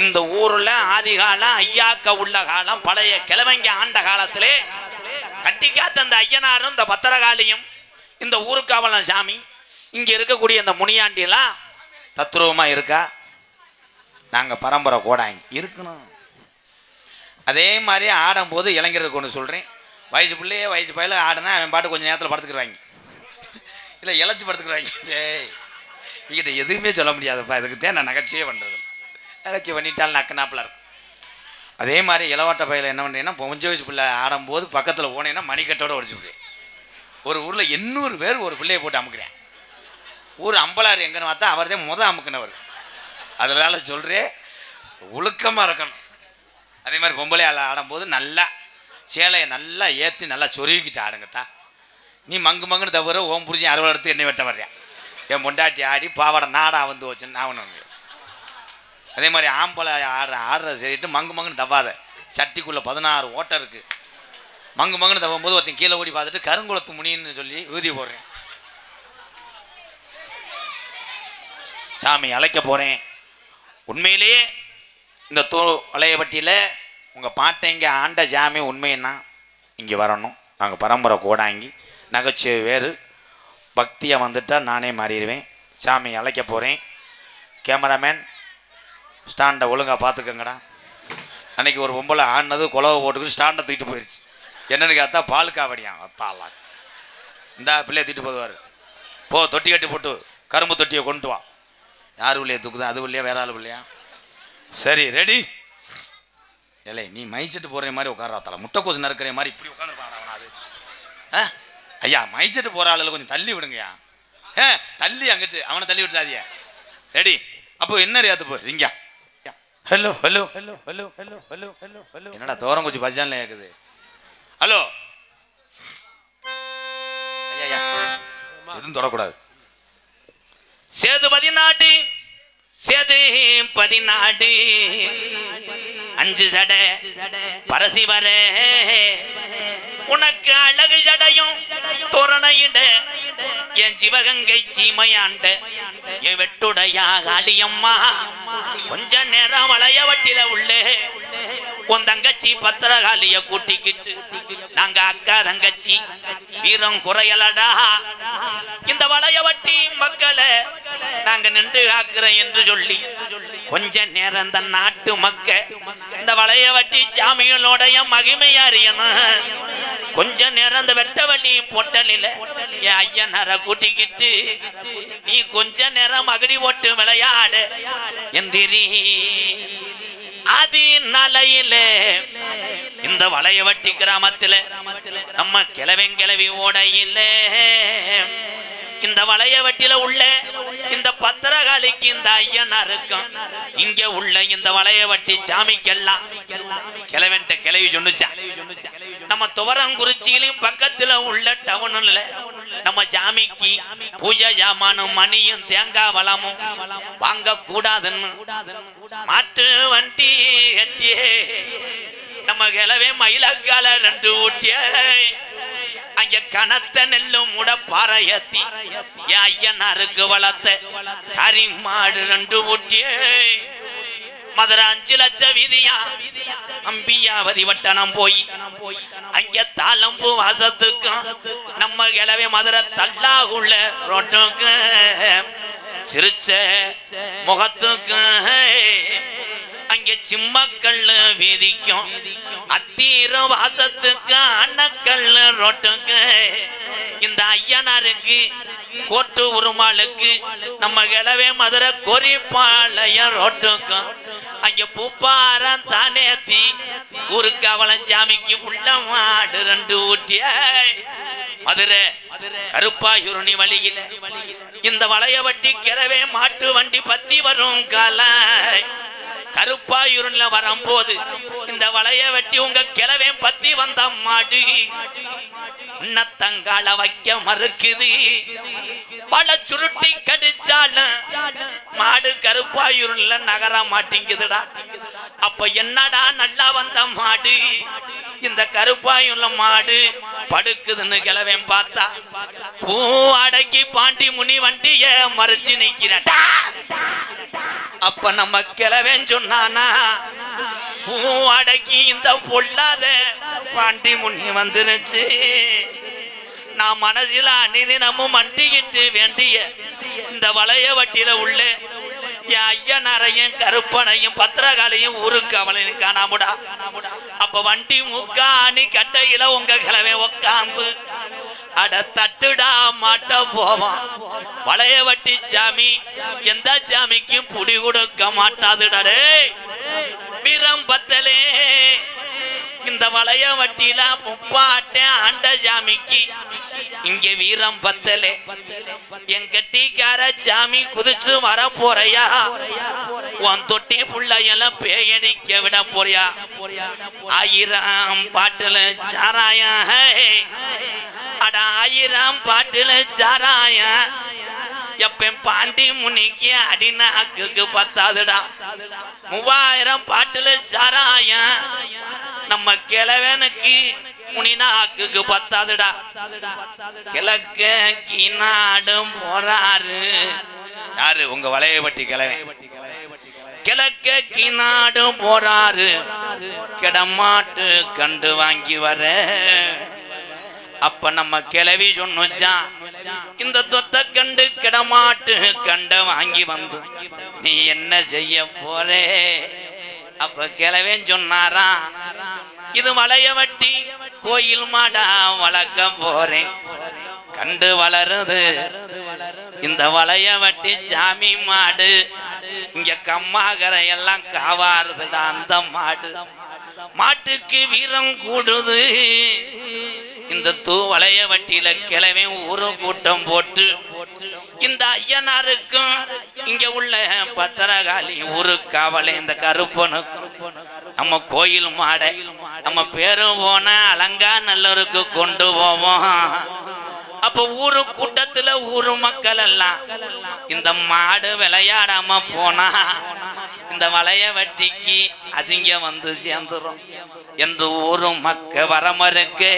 இந்த ஊர்ல ஆதி காலம் ஐயாக்க உள்ள காலம் பழைய கிழவங்க ஆண்ட காலத்திலே கட்டிக்காத்த அந்த ஐயனாரும் இந்த பத்திரகாளியும் இந்த ஊருக்காவலன் சாமி இங்க இருக்கக்கூடிய இந்த முனியாண்டியெல்லாம் தத்ரூபமா இருக்கா? நாங்க பரம்பரை கோடாங்க இருக்கணும். அதே மாதிரி ஆடும்போது இளைஞர்களுக்கு ஒன்று சொல்கிறேன் வயசு பிள்ளையே வயசு பையில ஆடுனா அவன் பாட்டு கொஞ்சம் நேரத்தில் படுத்துக்கிறாங்க இல்லை இழைச்சி படுத்துக்கிறாங்க டேய் இங்கிட்ட எதுவுமே சொல்ல முடியாதுப்பா. இதுக்கு தான் நான் நகைச்சியே பண்ணுறது நகைச்சி பண்ணிட்டால் நக்குனாப்பில் இருக்கும். அதே மாதிரி இளவாட்ட பையில என்ன பண்ணுறீங்கன்னா கொஞ்சம் வயசு பிள்ளை ஆடும்போது பக்கத்தில் போனேன்னா மணிக்கட்டோட ஒடிச்சு ஒரு ஊரில் எண்ணூறு பேர் ஒரு பிள்ளையை போட்டு அமுக்கிறேன். ஊர் அம்பலார் எங்கன்னு பார்த்தா அவர் தான் முத அமுக்குனவர். அதனால சொல்கிறேன் ஒழுக்கமாக இருக்கணும். அதே மாதிரி பொம்பளை ஆள் ஆடும்போது நல்லா சேலையை நல்லா ஏற்றி நல்லா சொருகிக்கிட்டு ஆடுங்கத்தா நீ மங்கு மங்குன்னு தவிர ஓம் புரிஞ்சு அறுவடை எடுத்து என்னை வெட்ட வர்றியா என் பொண்டாட்டி ஆடி பாவாடை நாடா வந்து வச்சுன்னு நான் ஒன்று அதே மாதிரி ஆம்பளை ஆடுற ஆடுறத சரிட்டு மங்கு மங்குன்னு தவாத சட்டிக்குள்ளே பதினாறு ஓட்டை இருக்குது மங்கு மங்குன்னு தவும் போது ஒருத்தன் கீழே ஓடி பார்த்துட்டு கருங்குளத்து முனின்னு சொல்லி ஊதி போடுறேன். சாமி அழைக்க போகிறேன் உண்மையிலேயே இந்த தோ வளையப்பட்டியில் உங்கள் பாட்டை இங்கே ஆண்ட ஜாமி உண்மைன்னா இங்கே வரணும். நாங்கள் பரம்பரை கோடாங்கி நகைச்சுவை வேறு. பக்தியை வந்துட்டால் நானே மாறிடுவேன். சாமி அழைக்க போகிறேன் கேமராமேன் ஸ்டாண்டை ஒழுங்காக பார்த்துக்கங்கடா. அன்னைக்கு ஒரு பொம்பளை ஆடினது குலவை போட்டுக்கிட்டு ஸ்டாண்டை தூக்கிட்டு போயிடுச்சு என்னன்னு கேட்டா பால் காவடியான் அத்தாலாம் இந்தா பிள்ளைய தூக்கிட்டு போதுவார் போ தொட்டி கட்டி போட்டு கரும்பு தொட்டியை கொண்டு வா. யார் உள்ளே தூக்குதா? அது உள்ளையா? வேற ஆள் உள்ளையா? சரி ரெடி இல்லை நீ மைசெட்டு போடுற மாதிரி உட்கார முட்டைக்கோசு நறுக்கிற மாதிரி இப்படி உட்காந்துருப்பான் அது. ஆ? ஐயா மைசெட்டு போகிற ஆளுல கொஞ்சம் தள்ளி விடுங்கய்யா. ஏ தள்ளி அங்கிட்டு அவனை தள்ளி விட்டுறாதியா ரெடி அப்போ என்ன ரியாத்து போ இங்க. Hello hello hello hello hello hello hello hello என்னடா தோரம் கொஞ்சம் பஜான்ல கேக்குது? ஹலோ ஐயா எதுவும் தொடக்கூடாது. சேது பதினாடு சேது பதினாடு அஞ்சு சடை பரசி வர. உனக்கு அழகு ஜடையும் தோரணையிட என் சிவகங்கை சீமையாண்ட. என் வெட்டுடையா காளியம்மா கொஞ்ச நேரம் வளைய வட்டில உள்ளே உன் தங்கச்சி பத்திரகாலிய கூட்டிக்கிட்டு நாங்க அக்கா தங்கச்சி வீரம் குறையலடா. இந்த வளைய வட்டி மக்களை நாங்க நின்று காக்குறேன் என்று சொல்லி கொஞ்ச நேரம் இந்த நாட்டு மக்க இந்த வளைய வட்டி சாமிகளோடைய மகிமை அறியணும். கொஞ்ச நேரம் இந்த வண்டியும் பொட்டலில என் ஐயனரை கூட்டிக்கிட்டு நீ கொஞ்ச நேரம் மகடி ஓட்டு விளையாடு எந்திரி. ஆதி நலையிலே இந்த வளையவட்டி கிராமத்துல நம்ம கிழவன் கிழவி ஓடையிலே இந்த வளையவட்டில உள்ள இந்த பத்திரகாளிக்கு இந்த ஐயனாருக்கும் இங்க உள்ள இந்த வளையவட்டி சாமிக்கெல்லாம். கிழவன்ட்ட கிளவி சொன்னுச்சான் நம்ம துவரங்குறிச்சியிலையும் பக்கத்துல உள்ள டவுன்ல நம்ம ஜாமிக்கு பூஜை ஜாமானும் மணியும் தேங்காய் வளமும் வாங்க கூடாதுன்னு மாட்டு வண்டி கட்டியே நம்ம கிளவே மயிலக்கால ரெண்டு ஊட்டிய. அங்க கனத்த நெல்லும் முட பாறையத்தி என் ஐயனாருக்கு வளர்த்த கரிமாடு ரெண்டு ஊட்டியே. மதுரை அஞ்சு லட்சம் வீதியா? அம்பியாவதி வட்டணம் போய். அங்க தாளம்பு வாசத்துக்கும் நம்ம கிளவே மதுரை தள்ளாகுள்ள ரோட்டுக்கும் சிரிச்ச முகத்துக்கும் அங்க சிம்மக்கல் வீதிக்கும் அத்தீர வாசத்துக்கு அன்னக்கல் ரோட்டுக்கு இந்த ஐயனாருக்கு கோட்டு உருமாளுக்கு நம்ம கிளவே மதுரை கொரிப்பாளையம் ரோட்டுக்கும் அங்க பூப்பாரம் தானேத்தி ஊருக்கு அவளன் சாமிக்கு உள்ள மாடு ரெண்டு ஊட்டிய. மதுரை கருப்பாயுருணி வழியில. இந்த வளையவட்டி கிழவே மாட்டு வண்டி பத்தி வரும் காலாய் கருப்பாயூர்ல வரும்போது இந்த வளைய வெட்டி உங்க கிழவே பத்தி வந்த மாடி உன்னத்தங்கால வைக்க மறுக்குது. பல சுருட்டி கடிச்சாலும் மாடு கருப்பாயூர்ல நகர மாட்டேங்குதுடா. அப்ப என்னடா நல்லா வந்த மாடு? இந்த கருப்பாயுள்ள மாடு படுக்குதுன்னு கிளவன் பார்த்தா பூ அடக்கி பாண்டி முனி வண்டிய மறைச்சு நிக்கிறட்டா அப்ப நம்ம கிளவன் சொன்னானா பூ அடக்கி இந்த பொல்லாத பாண்டி முனி வந்துருச்சு. நான் மனசில அணிதினமும் மண்டிக்கிட்டு வேண்டிய இந்த வளைய வட்டியில உள்ள என் ஐயனரையும் கருப்பனையும் பத்திரகாலையும் ஊருக்கு அவளையும் காணாமுடா. அப்ப வண்டி முக்காணி கட்டையில உங்க கிழமை உக்காந்து அட தட்டுடா மாட்ட போவான். வளைய வட்டி சாமி எந்த சாமிக்கும் புடி கொடுக்க மாட்டாதுடா பிரம்பத்தலே இந்த வளைய வட்டியில முப்பாட்ட ஆண்ட சாமிக்கு இங்க வீரம் பத்தலே. என் கட்டிக்கார சாமி குதிச்சு வர போறையா? உன் தொட்டி புள்ளையெல்லாம் பேயடிக்க விட போறியா? ஆயிரம் பாட்டுல சாராயா அட ஆயிரம் பாட்டுல சாராயா எப்பன் பாண்டி முனிக்கு அடிநாக்குக்கு பத்தாதுடா. மூவாயிரம் பாட்டுல சாராயா நம்ம கிழவனுக்கு முனிநாக்குக்கு பத்தாதுடா. கிழக்க கீநாடும் போறாரு. யாரு? உங்க வளையப்பட்டி கிழவன். கிழக்க கீநாடும் போறாரு. கிடமாட்டு கண்டு வாங்கி வர. அப்ப நம்ம கிளவி சொன்னோச்சான் இந்த தொத்த கண்டு கிடமாட்டு கண்ட வாங்கி வந்து நீ என்ன செய்ய போறே? அப்ப கிளவன் சொன்னாரா இது வளைய வட்டி கோயில் மாடா வளர்க்க போறேன். கண்டு வளருது. இந்த வளைய வட்டி சாமி மாடு இங்க கம்மாகரை எல்லாம் காவாருதுடா அந்த மாடு. மாட்டுக்கு வீரம் கூடுது. இந்த தூவளைய வட்டியில கிளவி ஊரு கூட்டம் போட்டு இந்த ஐயனாருக்கும் இங்க உள்ள பத்திரகாளி ஊரு காவலை இந்த கருப்பனுக்கும் நம்ம கோயில் மாடை நம்ம பேரும் போன அலங்கா நல்லருக்கு கொண்டு போவோம். அப்ப ஊரு கூட்டத்துல ஊரு மக்கள் எல்லாம் இந்த மாடு விளையாடாம போனா இந்த வளைய வட்டிக்கு அசிங்கம் வந்து சேர்ந்துரும். என்று ஒரு மக்க வரமருக்கு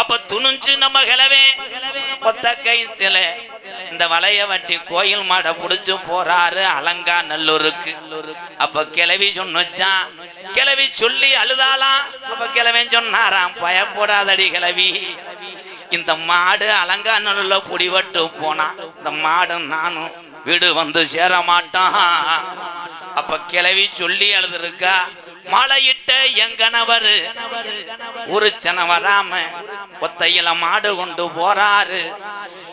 அப்ப துணிஞ்சு நம்ம கிளவே ஒத்த கைத்துல இந்த வளைய வட்டி கோயில் மாடை புடிச்சு போறாரு அலங்கா நல்லூருக்கு. அப்ப கிளவி சொன்னச்சான் கிளவி சொல்லி அழுதாலாம் அப்ப கிளவன் சொன்னாராம் பயப்படாதடி கிளவி இந்த மாடு அலங்காநல்லூர்ல குடிவட்டு போனா இந்த மாடு நானும் வீடு வந்து சேர மாட்டான் அப்ப கிளவி சொல்லி அழுதுருக்கா? மலையிட்ட என் கணவர் ஒரு சனம் வராம ஒத்தையில மாடு கொண்டு போறாரு.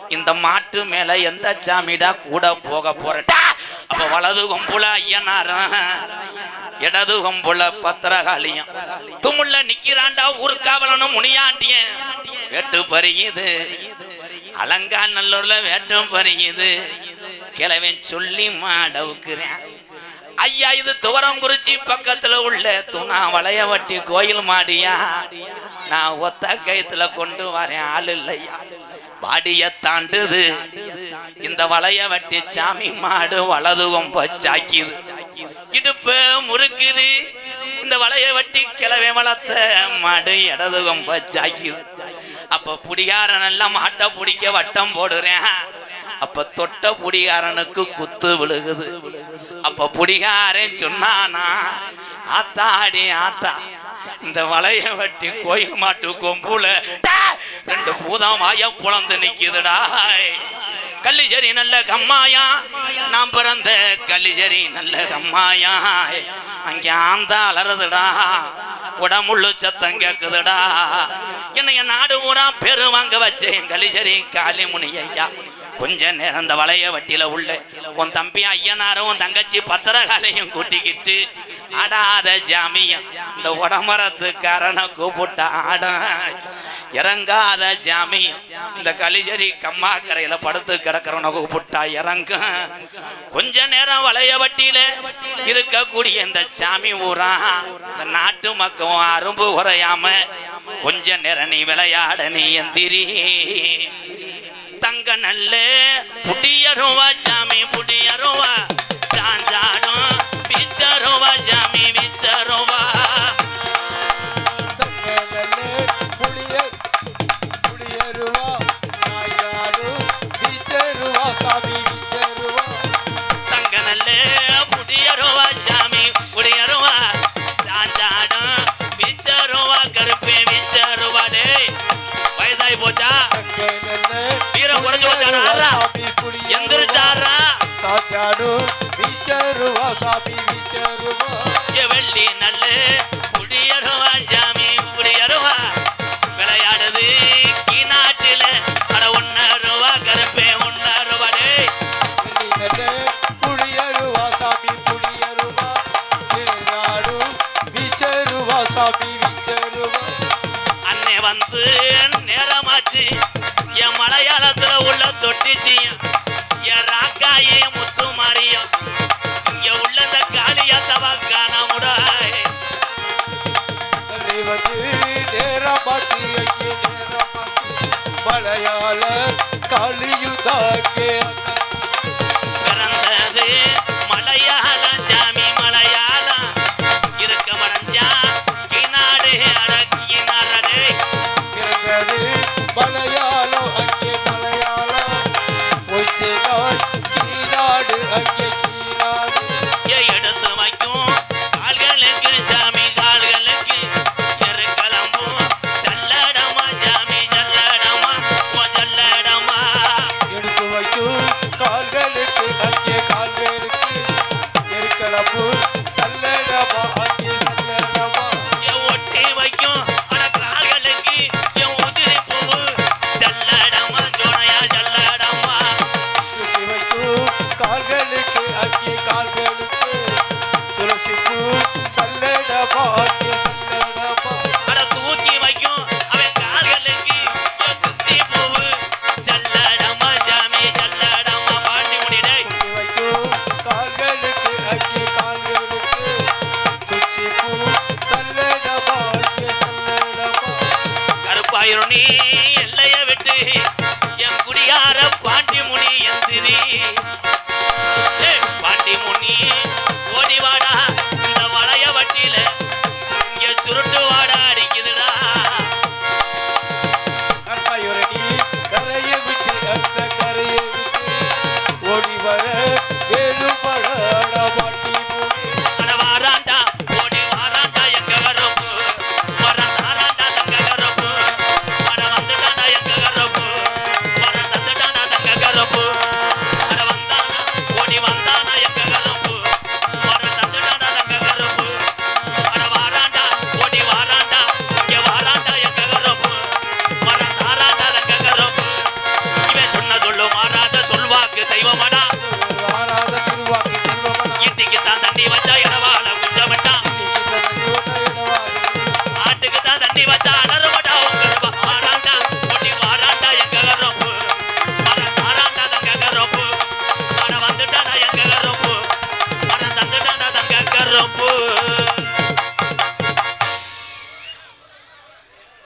இந்த மாட்டு மேல எந்த சாமிடா கூட போக போறட்டா? அப்ப வலது கொம்புல ஐயனாரும் இடது கொம்புல பத்திரகாளியும். துமுள்ள நிக்கிறாண்டா ஊர்காவலனும் முனியாண்டியன் வெட்டு பறியுது. அலங்கா நல்லூர்ல வேட்டம் பறியுது. கிழவன் சொல்லி மாடவுக்குறேன். ஐயா இது துவரங்குறிச்சி பக்கத்துல உள்ள துணா வளைய வட்டி கோயில் மாடியா? நான் ஒத்த கயத்துல கொண்டு வரேன் ஆள் இல்லையா? பாடிய தாண்டுது. இந்த வளைய வட்டி சாமி மாடு வலது கொம்ப சாக்கிது இடுப்பு முறுக்குது. இந்த வளைய வட்டி கிளவே வளர்த்த மாடு இடது கொம்ப சாக்கிது அப்ப புடிகாரன் எல்லாம் மாட்டை பிடிக்க வட்டம் போடுறேன். அப்ப தொட்ட புடிகாரனுக்கு குத்து விழுகுது. அப்ப புடிகாரன் சொன்னானா? ஆத்தாடி ஆத்தா. இந்த வளைய வட்டி கோயில் மாட்டு கொம்புல ரெண்டு பூதம் வாய புலந்து நிக்குதுடா. கள்ளிச்சேரி நல்ல கம்மாயா? நான் பிறந்த கள்ளிச்சேரி நல்ல கம்மாயா? அங்க ஆந்த அலறுதுடா. உடம்புள்ளு சத்தம் கேக்குதுடா. என்னைய நாடு ஊரா பெரு வாங்க வச்சேன் கள்ளிச்சேரி காளிமுனி ஐயா. கொஞ்ச நேரம் இந்த வளைய வட்டியில உள்ள உன் தம்பி ஐயனாரும் உன் தங்கச்சி பத்திரகாலையும் கூட்டிக்கிட்டு ஆடாத ஜாமியம். இந்த உடமரத்துக்காரனை கூப்பிட்ட ஆட. இறங்காத ஜாமியம். இந்த கலிஜரி கம்மா கரையில படுத்து கிடக்கிறவனை கூப்பிட்டா இறங்க. கொஞ்ச நேரம் வளைய வட்டியில இருக்கக்கூடிய இந்த சாமி ஊரா இந்த நாட்டு மக்கள் அரும்பு உரையாம கொஞ்ச நேரம் நீ விளையாட நீ எந்திரி. தங்க நல்ல புடியருவா சாமி புடியருவா சாஞ்சாடும் பிச்சருவா சாமி ನಾಡು ವಿಚಾರುವ ಸ್ವಾಮಿ ವಿಚಾರುವ ಎವಳ್ಳಿ ನಲ್ಲೆ Hallelujah. ஆயிரும் எல்லைய விட்டு. என் குடியார பாண்டி முனி எந்திரி பாண்டி முனி ஓடிவாடா